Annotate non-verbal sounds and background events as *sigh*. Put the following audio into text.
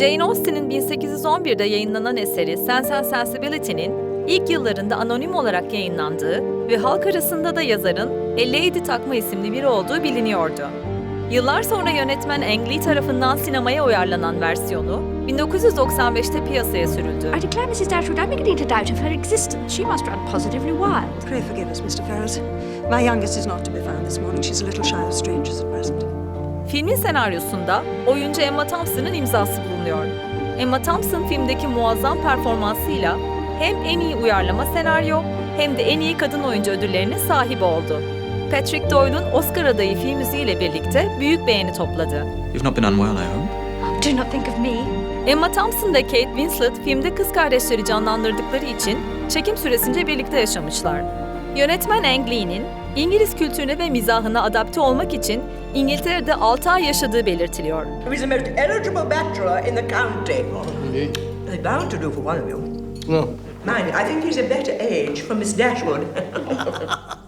Jane Austen'in 1811'de yayınlanan eseri Sense and Sensibility'nin ilk yıllarında anonim olarak yayınlandığı ve halk arasında da yazarın A Lady Takma isimli biri olduğu biliniyordu. Yıllar sonra yönetmen Ang Lee tarafından sinemaya uyarlanan versiyonu 1995'te piyasaya sürüldü. I declare, Mrs. Dashwood, I'm beginning to doubt of her existence. She must run positively wild. Pray forgive us, Mr. Ferrars. My youngest is not to be found this morning. She's a little shy of strangers at present. Filmin senaryosunda oyuncu Emma Thompson'ın imzası bulunuyor. Emma Thompson filmdeki muazzam performansıyla hem en iyi uyarlama senaryo hem de en iyi kadın oyuncu ödüllerinin sahibi oldu. Patrick Doyle'un Oscar adayı film müziğiyle birlikte büyük beğeni topladı. You've not been unwell, I hope. Do not think of me. Emma Thompson ve Kate Winslet filmde kız kardeşleri canlandırdıkları için çekim süresince birlikte yaşamışlar. Yönetmen Ang Lee'nin İngiliz kültürüne ve mizahına adapte olmak için İngiltere'de 6 ay yaşadığı belirtiliyor. He was the most eligible bachelor in the county. They're bound to do for one of you. No. Mind, I think he's a better age for Miss Dashwood. *laughs*